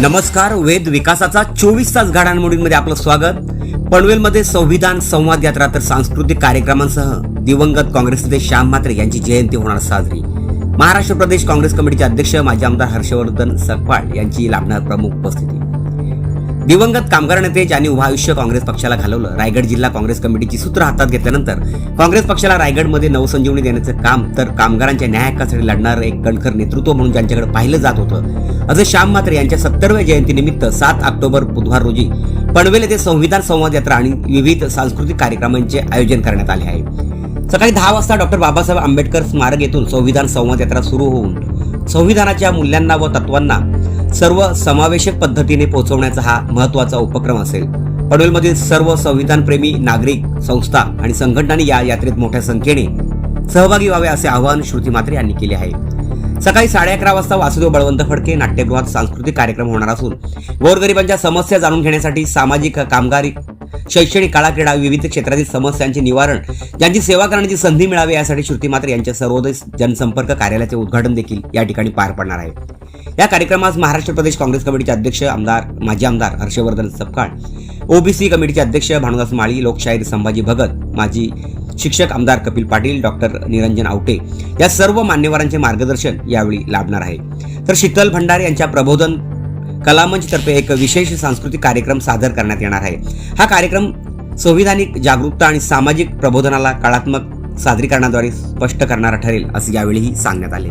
नमस्कार वेद विकासाचा चोवीस तास घडामोडींमध्ये आपलं स्वागत. पनवेलमध्ये संविधान संवाद यात्रा तर सांस्कृतिक कार्यक्रमांसह दिवंगत काँग्रेस नेते श्याम म्हात्रे यांची जयंती होणार साजरी. महाराष्ट्र प्रदेश काँग्रेस कमिटीचे अध्यक्ष माजी आमदार हर्षवर्धन सकपाळ यांची लाभणार प्रमुख उपस्थिती. दिवंगत कामगार नेते ज्यांनी उभा आयुष्य काँग्रेस पक्षाला घालवलं रायगड जिल्हा काँग्रेस कमिटीची सूत्र हातात घेतल्यानंतर काँग्रेस पक्षाला रायगडमध्ये नवसंजीवनी देण्याचं काम तर कामगारांच्या न्याय हक्कासाठी लढणारं एक कणखर नेतृत्व म्हणून ज्यांच्याकडे पाहिलं जात होतं. असं श्याम म्हात्रे यांच्या सत्तरव्या जयंतीनिमित्त सात ऑक्टोबर बुधवार रोजी पनवेल येथे संविधान संवाद यात्रा आणि विविध सांस्कृतिक कार्यक्रमांचे आयोजन करण्यात आले आहे. सकाळी दहा वाजता डॉक्टर बाबासाहेब आंबेडकर स्मारक येथून संविधान संवाद यात्रा सुरू होऊन संविधानाच्या मूल्यांना व तत्वांना सर्व समावेशक पद्धतीने पोहोचवण्याचा हा महत्त्वाचा उपक्रम असेल. पनवेलमधील सर्व संविधानप्रेमी नागरिक संस्था आणि संघटनांनी या यात्रेत मोठ्या संख्येने सहभागी व्हावे असे आवाहन श्रुती मात्रे यांनी केले आहे. सकाळी साडे अकरा वाजता वासुदेव बळवंत फडके नाट्यगृहात सांस्कृतिक कार्यक्रम होणार असून गोरगरिबांच्या समस्या जाणून घेण्यासाठी सामाजिक कामगारी शैक्षणिक काळा क्रीडा विविध क्षेत्रातील समस्यांचे निवारण यांची सेवा करण्याची संधी मिळावी यासाठी श्रुती मात्र यांच्या सर्वोदय जनसंपर्क कार्यालयाचे उद्घाटन देखील या ठिकाणी पार पडणार आहे. या कार्यक्रमास महाराष्ट्र प्रदेश काँग्रेस कमिटीचे अध्यक्ष आमदार माजी आमदार हर्षवर्धन सपकाळ ओबीसी कमिटीचे अध्यक्ष भानुदास माळी लोकशाहीर संभाजी भगत माजी शिक्षक आमदार कपिल पाटील डॉक्टर निरंजन आवटे या सर्व मान्यवरांचे मार्गदर्शन यावेळी लाभणार आहे. तर शीतल भंडारे यांच्या प्रबोधन कलामंचतर्फे एक विशेष सांस्कृतिक कार्यक्रम सादर करण्यात येणार आहे. हा कार्यक्रम संविधानिक जागरूकता आणि सामाजिक प्रबोधनाला काळात्मक सादरीकरणाद्वारे स्पष्ट करणारा ठरेल असे यावेळीही सांगण्यात आले.